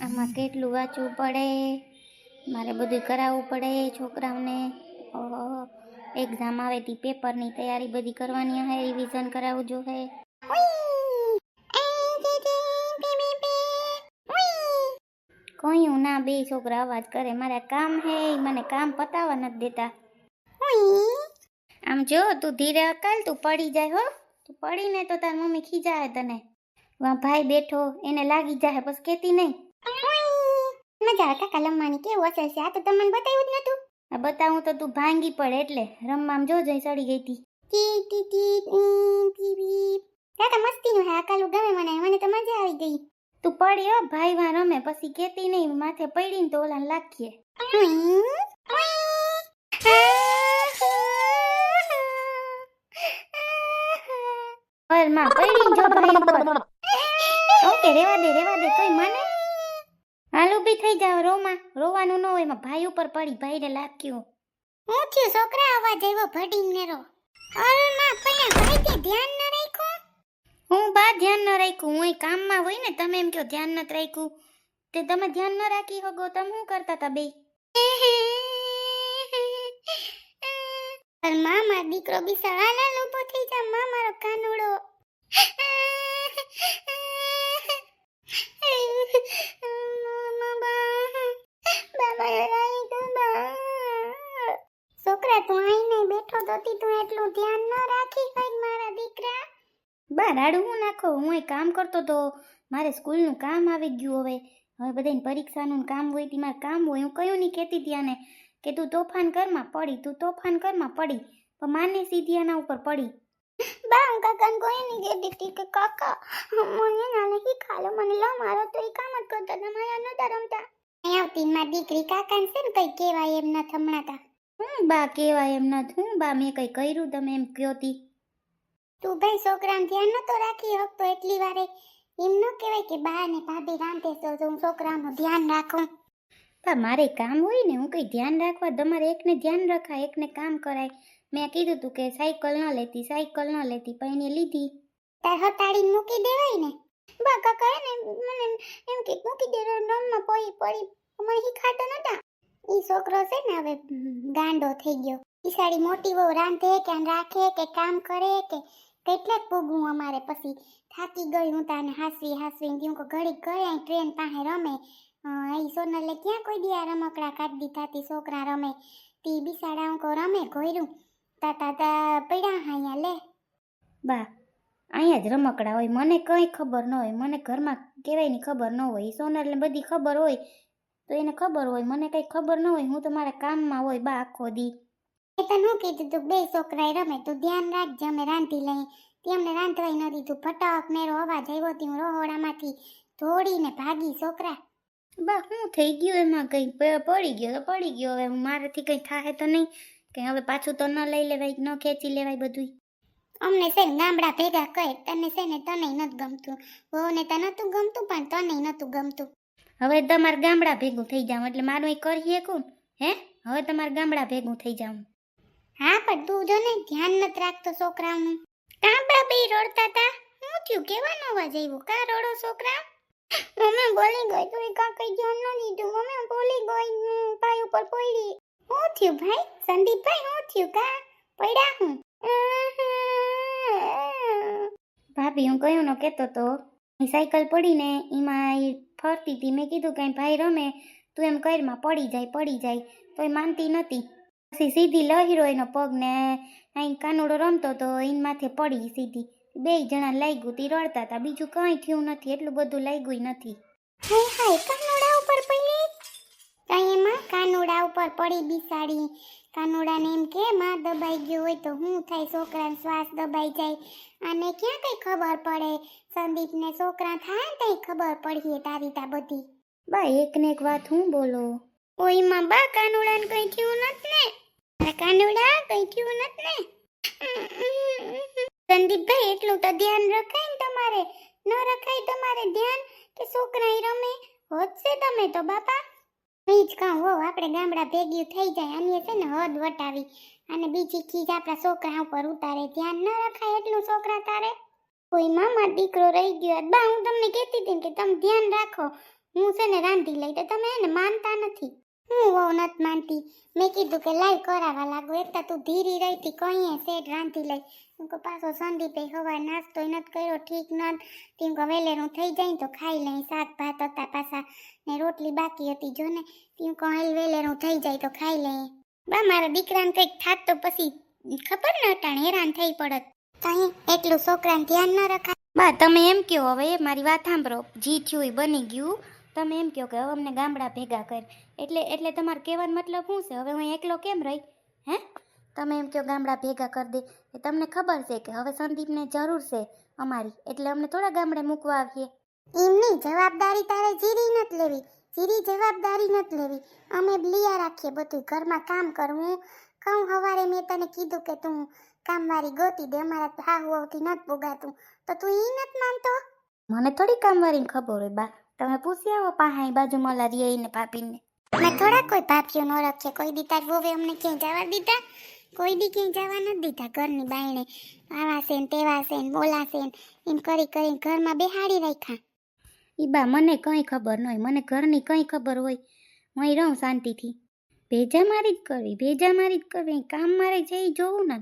આમાં કેટલું વાંચવું પડે? મારે બધું કરાવવું પડે છોકરાઓને. એક્ઝામ આવે તી પેપરની તૈયારી બધી કરવાની હે રિવિઝન કરાવવું જો હે. કોયું ના બે છોકરા અવાજ કરે, મારે કામ હે મને કામ પતાવવા નથી દેતા. આમ જો, તું ધીરે અકાલ, તું પડી જાય હો. તું પડીને તો તાર મમ્મી ખીજાય તને. વા ભાઈ બેઠો. એને લાગી જાય બસ કેતી નહીં. મજા આવે કાકા લમવાની કેવું અસર છે? આ તો તમને બતાવ્યું જ નતું આ બતાવું તો તું ભાંગી પડે એટલે. રમવામાં જો જઈ સડી ગઈ હતી. ટી ટી ટી કાકા મસ્તીનું હે આ કાલું ગમે મને. મને તો મજા આવી ગઈ. તું પડી હો ભાઈ વા રમે. પછી કેતી નહીં માથે પડીને તો ઓલા લાખીએ. પડીને જો ભાઈ રેવા દે રેવા દે કોઈ માને? હાલ થઈ જાવ રોમાં. રોવાનું ન હોય, એમાં ભાઈ ઉપર પડી ભાઈને લાગ્યું. હું થયું, છોકરા અવાજ આવ્યો ભડીને રો અરે માં ભાઈ તે ધ્યાન ન રાખો હું બા ધ્યાન ન રાખ્યું. હું કામમાં હોય ને, તમે એમ કહો, ધ્યાન નથી રાખ્યું. તે તમે ધ્યાન ન રાખી શકો તમે શું કરતા હતા બે? પણ માં દીકરો બી હાલ ઊભો થઈ જા. માં, મારો કાનુડો. છોકરા, તું આઈને બેઠો તો તી એટલું ધ્યાન ન રાખી હોય મારા દીકરા. બા, રાડું હું નાખો? હું એ કામ કરતો તો મારે સ્કૂલનું કામ આવી ગયું હવે. હવે બધાને પરીક્ષાનું કામ હોય તી, મારે કામ હોય. હું કયું નહીં કહેતી ત્યાંને કે તું તોફાન કરમાં પડી, તું તોફાન કરમાં પડી, પણ માને સીધી આના ઉપર પડી. બા કાકાને કોઈ નહીં કહેતી હતી કે કાકા. મને નાને શીખાલો મને લો મારો તો એ કામ જ કરતો તમારા નતા રમતા. અહીંયા ને દીકરી કાકાને છે ને કઈ કહેવાય એમ ન થમણાતા હું બા કહેવાય એમ ન હું બા મેં કઈ કર્યું તમે એમ કયો તી? તું ભાઈ છોકરાને ધ્યાન નતો રાખી તો એટલી વારે. એમ ન કહેવાય કે બા ને ભાભી રાંધે તો હું છોકરાનું ધ્યાન રાખું. બા મારે કામ હોય ને હું કઈ ધ્યાન રાખવા તમારે એકને ધ્યાન રખાય એકને કામ કરાય. મેં કીધું તું કે સાયકલ ન લેતી સાયકલ ન લેતી પણ એને લીધી. તાર હતાડીને મૂકી દેવાય ને? બા કાકા ને મને એમ કે મૂકી દે રમમાં પડી પડી. મને શીખાતા નતા. ઈ છોકરો છે ને હવે ગાંડો થઈ ગયો. ઈ સાડી મોટી બહુ રાંધે કે રાખે કે કામ કરે કે કેટલાક પૂગું અમારે પછી. થાકી ગઈ હું તાને હાસવી હાસવી હું કહું ઘડી ગયા ટ્રેન પાસે રમે. અહીં સોનલે ક્યાં કોઈ દિયા રમકડા કાઢી થાતી છોકરા રમે. તી બિસાડા હું કહું રમે ઘોર્યું. તા તા પડ્યા અહીંયા લે. બા અહીંયા જ રમકડા હોય મને કંઈ ખબર ન હોય મને ઘરમાં કહેવાયની ખબર ન હોય સોનલને બધી ખબર હોય તો એને ખબર હોય મને કંઈ ખબર ન હોય હું તો મારા કામમાં હોય બા આખો દી. એ તો હું કીધું તું બે છોકરાએ રમે તું ધ્યાન રાખજે અમે રાંધી લઈ તે અમને રાંધવાય ન દીધું ફટક મેરો અવાજ આવ્યો તી હું રહોડામાંથી દોડીને ભાગી છોકરા. બા હું થઈ ગયું એમાં કંઈ પડી ગયો તો પડી ગયો હવે મારાથી કંઈ થાય તો નહીં. કે હવે પાછું તો ન લઈ લેવાય ન ખેંચી લેવાય બધું અમને છે ને ગામડા ભેગા કહે તને છે ને તને નથી ગમતું. વહુને તો નતું ગમતું પણ તને નહોતું ગમતું. હવે તમારે ગામડા ભેગું થઈ જાવ એટલે મારું એ કરી કોણ હે? હવે તમારે ગામડા ભેગું થઈ જાવ હા પણ તું જો ને ધ્યાન નથી રાખતો છોકરાઓનું. ગામડા બે રડતા તા. હું થયું? કેવાનો અવાજ આવ્યો? કા રડો છોકરા? મમ્મી બોલી ગઈ તું એ કહી કઈ ધ્યાન ન લીધું મમ્મી બોલી ગઈ પાય ઉપર પડી. હું થયું ભાઈ? સંદીપભાઈ, હું થયું કા? પડ્યા હું. ભાભી, હું કયો નો કહેતો તો એ સાયકલ પડીને એમાં એ ફરતી હતી મેં કીધું કે ભાઈ રમે, તું એમ કરમાં પડી જાય પડી જાય. તો એ માનતી નહોતી. પછી સીધી લહેરો એનો પગ ને અહીં કાનુડો રમતો તો એન માથે પડી સીધી. બે જણા લાગ્યું તી, રડતા હતા બીજું કંઈ થયું નથી. એટલું બધું લાગ્યું નથી. હાય હાય કાનુડા ઉપર પડી બિસાડી. કાનુડાને એમ કે માં દબાઈ ગયો હોય તો હું થાય? છોકરાને શ્વાસ દબાઈ જાય. અને ક્યાં કઈ ખબર પડે? સંદીપને છોકરા થાય ને તઈ ખબર પડીએ તારી તા બધી. બા એક ને એક વાત હું બોલો? ઓઈમાં બા કાનુડાને કઈ થયું નથી ને? અરે કાનુડા કઈ થયું નથી ને? સંદીપભાઈ એટલું તો ધ્યાન રખાય ને તમારે. ન રખાય તમારે ધ્યાન કે છોકરા ઈ રમે હોતશે તમે તો બાપા. ઈ જ કહું, હો, આપણે ગામડા ભેગ્યું થઈ જાય અને છે ને હદ વટાવી. અને બીજી ચીજ આપણા છોકરા ઉપર ઉતારે. ધ્યાન ન રખાય એટલું છોકરા તારે. કોઈ મામા દીકરો રહી ગયો બા, હું તમને કહેતી હતી કે તમે ધ્યાન રાખો. હું છે ને રાંધી લઈ, તો તમે એને માનતા નથી. હું વહુ નથી માનતી. મેં કીધું કે લાઈ કરાવવા લાગુ. એક તો તું ધીરી રહી હતી કહીએ શેઠ રાંધી લઈ. હું કહું, પાછો સંદીપે હવા નાસ્તો નથી કર્યો, ઠીક નથી. તેમ કહું, વેલેરું થઈ જાય તો ખાઈ લઈ. શાક ભાત હતા પાછા. ને રોટલી બાકી હતી, જો ને તેમ કહું હાલ વેલેરું થઈ જાય તો ખાઈ લઈએ. બા, મારા દીકરાને કંઈક થાત તો પછી ખબર ન અટાણ હેરાન થઈ પડત. કहीं એટલું છોકરાને ધ્યાન ન રખાય. બા, તમે એમ કહો હવે, મારી વાત સાંભળો. જી થયું બની ગયું. તમે એમ કહો કે હવે અમને ગામડા ભેગા કર. એટલે એટલે તમારે કહેવાનો મતલબ શું છે? હવે હું એકલો કેમ રહી? હે? તમે એમ કહો ગામડા ભેગા કરી દે. એ તમને ખબર છે કે હવે સંદીપને જરૂર છે અમારી. એટલે અમને થોડા ગામડે મૂકવા આવીએ. એમની જવાબદારી તારે જીરી નથી લેવી જીરી જવાબદારી નથી લેવી. અમે લિયા રાખીએ બધું ઘરમાં કામ કરવું. કહું હવારે મેં તને કીધું કે તું કામવાળી ગોતી દે અમારા હાહુ આવતી નથી ભોગાતું. તો તું એ નથી માનતો? મને થોડી કામવાળીની ખબર હોય બા. તમે પૂછી આવો પાહા બાજુમાં ઓલા રિયા ને પાપીને. મેં થોડા કોઈ પાપીઓ ન રાખીએ કોઈ દી તાર વોવે અમને ક્યાંય જવા દીધા? કોઈ દી ક્યાંય જવા નથી દીધા. ઘરની બાયણે આવા છે ને તેવા છે ને બોલા છે ને એમ કરી કરીને ઘરમાં બેહાડી રાખ્યા. ઈ બા મને કંઈ ખબર ન હોય મને ઘરની કંઈ ખબર હોય. હું અહીં રહું શાંતિથી. ભેજા મારી જ કરવી ભેજા મારી જ કરવી કામ મારે છે એ જોવું ને.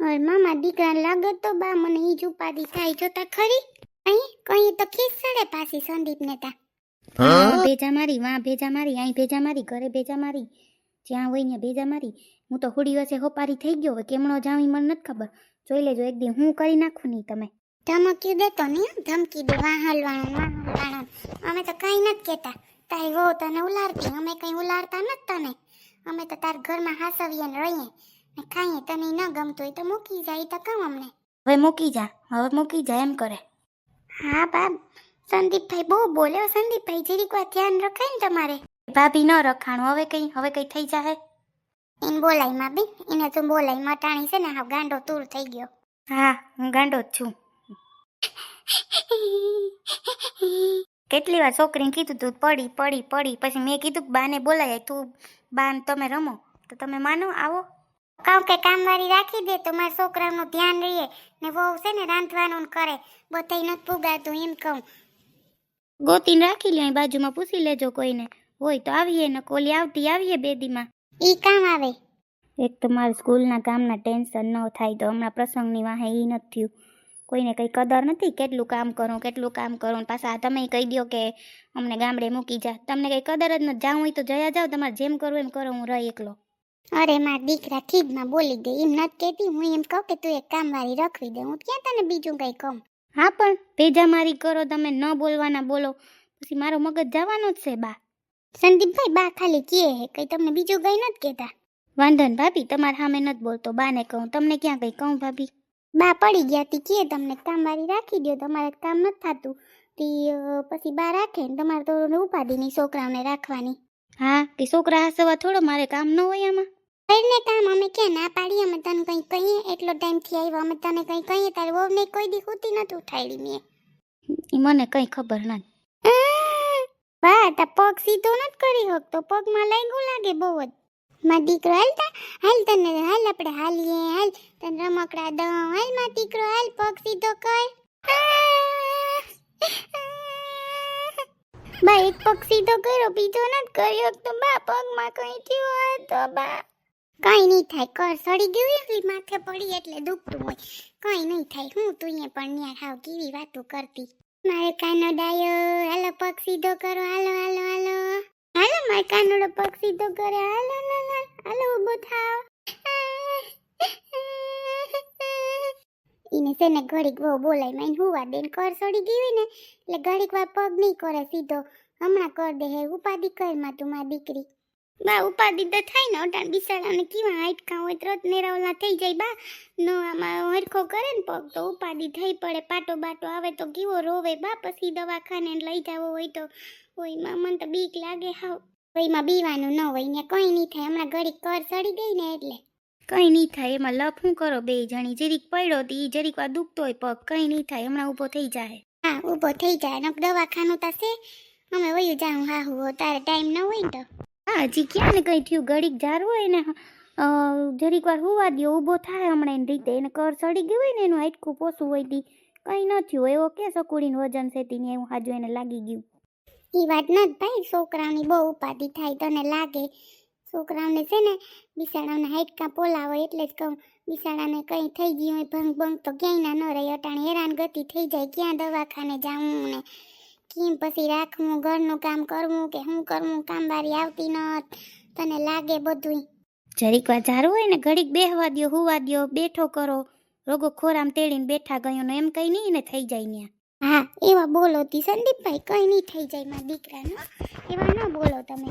અરે મામા દીકરા લાગે તો બા મને ઈ જ ઉપાધિ થાય જોતા ખરી? અહીં કઈ તો ખીસડે પાછી સંદીપ ને તા ભેજા મારી વાં ભેજા મારી અહીં ભેજા મારી ઘરે ભેજા મારી. જ્યાં હોય ને ભેજા મારી. હું તો હોડી વસે હોપારી થઈ ગયો હવે કેમણો જાઉં મને નથી ખબર. જોઈ લેજો એક દી હું કરી નાખું નહીં તમે. ધમકી દેતો નહીં હો, ધમકી દે વાહ હલવાનું વાહ હલવાનું અમે તો કઈ નથી કહેતા. તારી વહુ તને ઉલારતી અમે કઈ ઉલારતા નથી તને. અમે તો તાર ઘરમાં હાસવીએ ને રહીએ. ને ખાઈએ તને ઈ ન ગમતું હોય તો મૂકી જાય ઈ તો કહું અમને. હવે મૂકી જા હવે મૂકી જા એમ કરે. હા બાપ. સંદીપભાઈ બહુ બોલે હો, સંદીપભાઈ જરીક વાર ધ્યાન રખાય ને તમારે. ભાભી ન રખાણું. હવે કઈ હવે કઈ થઈ જાય એને બોલાયમાં બી એને તું બોલાય. મટાણી છે ને હા ગાંડો તૂર થઈ ગયો. હા હું ગાંડો જ છું. કેટલી વાર છોકરીને કીધું તું પડી પડી પડી. પછી મેં કીધું કે બાને બોલાય તું બાન તમે રમો. તો તમે માનો આવો. કહું કે કામવાળી રાખી દે તો મારા છોકરાનું ધ્યાન રહીએ ને વહુ છે ને રાંધવાનું કરે. બધાય નથી પુગાતું એમ કહું. ગોતીને રાખી લે બાજુમાં પૂછી લેજો કોઈને. હોય તો આવીએ ને કોલી આવતી આવીએ બે દીમાં ઈ કામ આવે. એક તો મારા સ્કૂલના કામના ટેન્શન ન થાય તો હમણાં પ્રસંગની વાહે ઈ નથી થયું. કોઈને કંઈ કદર નથી કેટલું કામ કરું કેટલું કામ કરું પાછા તમે કહી દો કે અમને ગામડે મૂકી જા. તમને કંઈ કદર જ નથી. જાઉં હોય તો જયા જાઓ. તમારે જેમ કરવું એમ કરો. હું રહી એકલો. અરે માર દીકરા ખીજમાં બોલી દે. એમ નથી કહેતી. હું એમ કહું કે તું એક કામવાળી રખવી દે. હું ક્યાં તને બીજું કંઈ કહું? હા પણ ભેજામારી કરો. તમે ન બોલવાના બોલો. પછી મારો મગજ જવાનો જ છે બા. સંદીપભાઈ બા ખાલી કહે હે. કંઈ તમને બીજું કંઈ નથી કહેતા? વાંધો ને ભાભી. તમારા સામે નથી બોલતો. બાને કહું. તમને ક્યાં કંઈ કહું ભાભી? બા પડી ગયા તી કે તમને કામવાળી રાખી દો તમારે કામ નથી થતું. તી પછી બા રાખે ને તમારે તો ઉપાધિની છોકરાઓને રાખવાની. હા કે છોકરા હસવા થોડો મારે કામ ન હોય આમાં? ને કામ અમે ક્યાં ના પાડી અમે તને કંઈ કહીએ એટલો ટાઈમથી આવ્યો અમે તને કંઈ કહીએ તારે વહુ ને કોઈ દી હુતી નથી ઉઠાડી મેં. મને કંઈ ખબર નથી વાહ તા પગ સીધો નથી કરી શકતો પગમાં લાગ્યું લાગે બહુ જ. માં દીકરો હાલતા હાલ તને, હાલ આપણે હાલીએ, હાલ તને રમકડા દઉં. હાલમાં દીકરો, હાલ પગ સીધો કર. બા, એક પગ સીધો કર્યો, બીજો નથી કર્યો. તો બા, પગમાં કઈ થયું હોય તો બા. કઈ નહીં થાય, કર. સડી ગયું એટલી માથે પડી એટલે દુખતું હોય. કઈ નહીં થાય, હું તું અહીંયા પણ ન્યા હાવ કેવી વાતો કરતી. મારે કાનો ડાયો. હાલો, પગ સીધો કરો. હાલો હાલો હાલો. હાલો, મારે કાનોડો પગ કરે. હાલો હાલો હાલો ઊભો થાવ. ઈને છે ને ઘડીક બહુ બોલાય મેં હુવા દે ને કર સડી ગઈ ને, એટલે ઘડીક વાર પગ નહીં કરે, સીધો હમણાં કર દે. હે, ઉપાધિ કરમાં તું મારી દીકરી. બા, ઉપાધિ તો થાય ને ઓટાણ બિસાડાને કેવા હાટકા હોય, ત્રત નેરાવલા થઈ જાય બા. નો આમાં હરખો કરે ને પગ, તો ઉપાધિ થઈ પડે. પાટો બાટો આવે તો કેવો રોવે. બા, પછી દવાખાને લઈ જાવો હોય તો હોયમાં મને તો બીક લાગે હાવ. કોઈમાં બીવાનું ન હોય ને કંઈ નહીં થાય. હમણાં ઘડીક કર સડી ગઈ ને એટલે. કંઈ નહીં થાય. એમાં લપ હું કરો બે જણી? જરીક પડ્યો તો એ જરીક વાર દુખતો હોય પગ. કંઈ નહીં થાય. હમણાં ઊભો થઈ જાય હા ઊભો થઈ જાય. ને દવાખાનું છે. અમે વયું જાઉં હા હું તારે ટાઈમ ન હોય ને તો. હા હજી ક્યાં ને કંઈ થયું? ઘડીક જારું હોય ને જરીક વાર હુવા દ્યો ઊભો થાય હમણાં એની રીતે. એને કર સડી ગયું હોય ને એનું હાઈટકું પોસું હોય તી. કંઈ ન થયું. એવો કે સકુડીનું વજન છે તીને એવું હાજુ એને લાગી ગયું. એ વાત ન ભાઈ છોકરાઓની બહુ ઉપાધિ થાય તને લાગે. છોકરાઓને છે ને, બિસાડાને હાઈટકા હોય એટલે જ કહું, બિસાડાને કંઈ થઈ ગયું હોય, ભંગ ભંગ તો ક્યાંય ના ન રહે. અટાણે હેરાન ગતિ થઈ જાય, ક્યાં દવાખાને જાવું ને? કેમ પછી રાખવું, ઘરનું કામ કરવું કે શું કરવું? કામવારી આવતી ન તને લાગે બધુંય. જરીક વાર જારું હોય ને, ઘડીક બેહવા દ્યો, હુવા દ્યો, બેઠો કરો. રોગો ખોરામ તેડીને બેઠા ગયો ને, એમ કઈ નહીં ને, થઈ જાય ને હા એવા બોલો તી. સંદીપભાઈ કંઈ નહીં થઈ જાય મારા દીકરાનો. એવા ના બોલો તમે.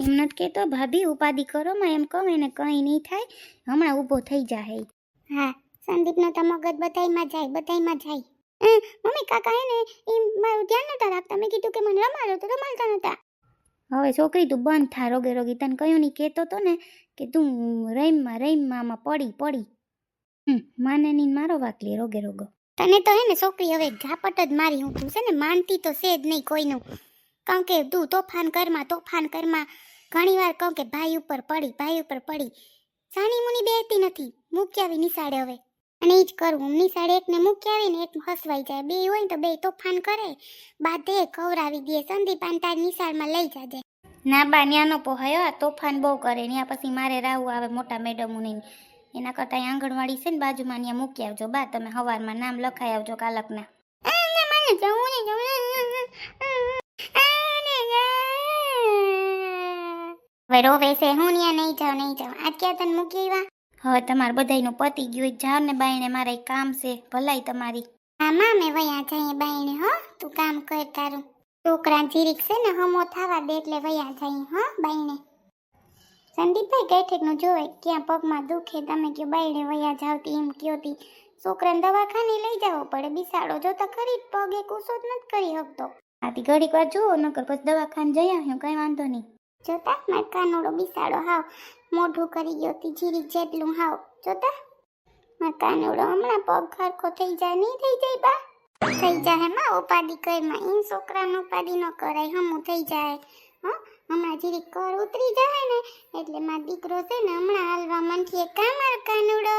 એમ નથી કહેતો ભાભી ઉપાધિ કરો માં એમ કહું એને કંઈ નહીં થાય. હમણાં ઊભો થઈ જાય હા સંદીપનો તો મગજ બધાયમાં જાય બધાયમાં જાય. મમ્મી કાકા એને એ મારું ધ્યાન નતા રાખતા. મેં કીધું કે મને રમાડો તો રમાડતા નતા હવે છોકરી તું બંધ થા રોગે રોગી. તને કયું નહીં કહેતો તો ને કે તું રહીમમાં રહીમમાં પડી પડી. હમ માને નહીં મારો વાકલી રોગે રોગો. તને તો હે ને છોકરી હવે ઝાપટ જ મારી હું તું છે ને? માનતી તો છે જ નહીં કોઈનું. કારણ કે તું તોફાન કરમાં તોફાન કરમાં. ઘણી વાર કહું કે ભાઈ ઉપર પડી, ભાઈ ઉપર પડી. સાની મુની બેહતી નથી. મૂકી નિશાળે હવે. અને એ જ કરવું નિશાળે એકને મૂકી આવીને એક હસવાઈ જાય. બે હોય તો બે તોફાન કરે. બાધે ખવરાવી દે. સંદીપાન તાર નિશાળમાં લઈ જાજે. ના બા, ન્યાનો પોહાયો. આ તોફાન બહુ કરે. ત્યાં પછી મારે રાવું આવે મોટા મેડમોને એના કરતાં આંગણવાડી છે ને બાજુમાં ત્યાં મૂકી આવજો. બા, તમે હવારમાં નામ લખાઈ આવજો કાલકના. હવે રોવે છે, હું ત્યાં નહીં જાઉં નહીં જાઉં. તને મૂકી આવ્યા? તમારે બધાયનું પતી ગયું જાવ ને બાઈને મારે કામ છે, ભલાઈ તમારી. હા માં મેં વયા જઈએ બાઈને હો. તું કામ કર તારું. છોકરા જીરીક છે ને, હમો થવા દે એટલે વયા જઈએ, હો બાઈને સંદીપભાઈ ગઈઠેકનું જોવે, ક્યાં પગમાં દુખે, તમે કયો બાયડે વયા જાવતી એમ કયોતી છોકરાને દવાખાને લઈ જાવો પડે, બિસાડો. જોતા ખરી પગે કુસો જ નથી કરી શકતો. આથી ઘડીક વાર જુઓ, નકર પછી દવાખાને જઈ આવ્યું, કઈ વાંધો નહીં. જોતા માર કાનોડો બિસાડો, હાવ. મોઢું કરી ગયો તી, જીરી જેટલું, હાવ. જોતા? માર કાનોડો હમણાં પગ ખરખો થઈ જાય, નહીં થઈ જાય, બા? થઈ જાય માં? ઉપાધિ કરમાં ઈન છોકરાનો ઉપાધિ ન કરાય, હમું થઈ જાય, હં? હમણાં જીરીક કર ઉતરી જાય ને, એટલે મારો દીકરો છે ને હમણાં હાલવા મનથી કા માર કાનુડો.